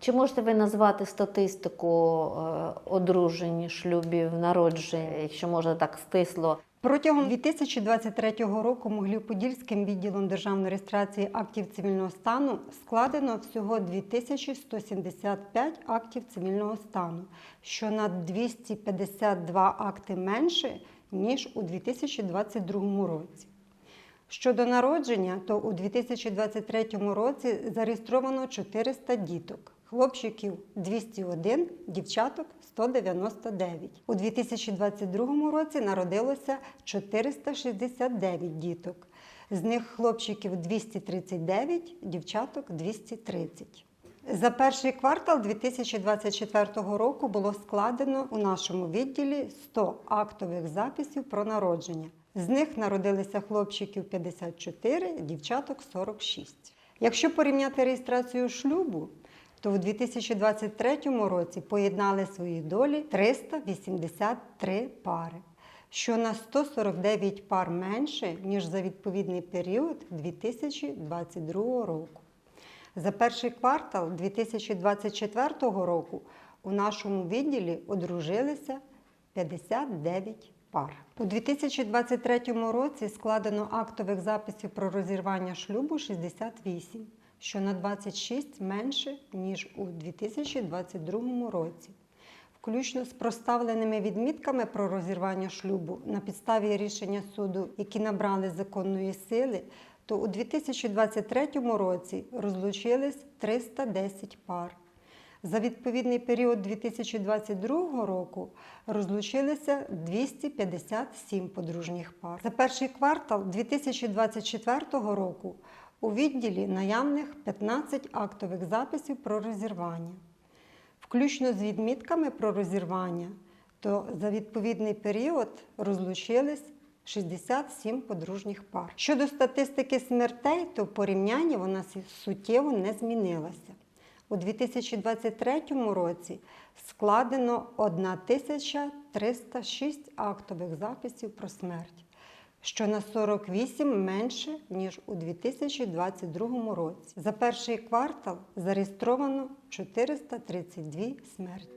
Чи можете ви назвати статистику е, одружень, шлюбів, народжень, якщо можна так стисло? Протягом 2023 року Могилів-Подільським відділом державної реєстрації актів цивільного стану складено всього 2175 актів цивільного стану, що на 252 акти менше, ніж у 2022 році. Щодо народження, то у 2023 році зареєстровано 400 діток. Хлопчиків 201, дівчаток 199. У 2022 році народилося 469 діток. З них хлопчиків 239, дівчаток 230. За перший квартал 2024 року було складено у нашому відділі 100 актових записів про народження. З них народилися хлопчиків 54, дівчаток 46. Якщо порівняти реєстрацію шлюбу, то у 2023 році поєднали свої долі 383 пари, що на 149 пар менше, ніж за відповідний період 2022 року. За перший квартал 2024 року у нашому відділі одружилися 59 пар. У 2023 році складено актових записів про розірвання шлюбу 68, що на 26 менше, ніж у 2022 році. Включно з проставленими відмітками про розірвання шлюбу на підставі рішення суду, які набрали законної сили, то у 2023 році розлучились 310 пар. За відповідний період 2022 року розлучилися 257 подружніх пар. За перший квартал 2024 року у відділі наявних 15 актових записів про розірвання. Включно з відмітками про розірвання, то за відповідний період розлучились 67 подружніх пар. Щодо статистики смертей, то в порівнянні вона суттєво не змінилася. У 2023 році складено 1306 актових записів про смерть, що на 48 менше, ніж у 2022 році. За перший квартал зареєстровано 432 смерті.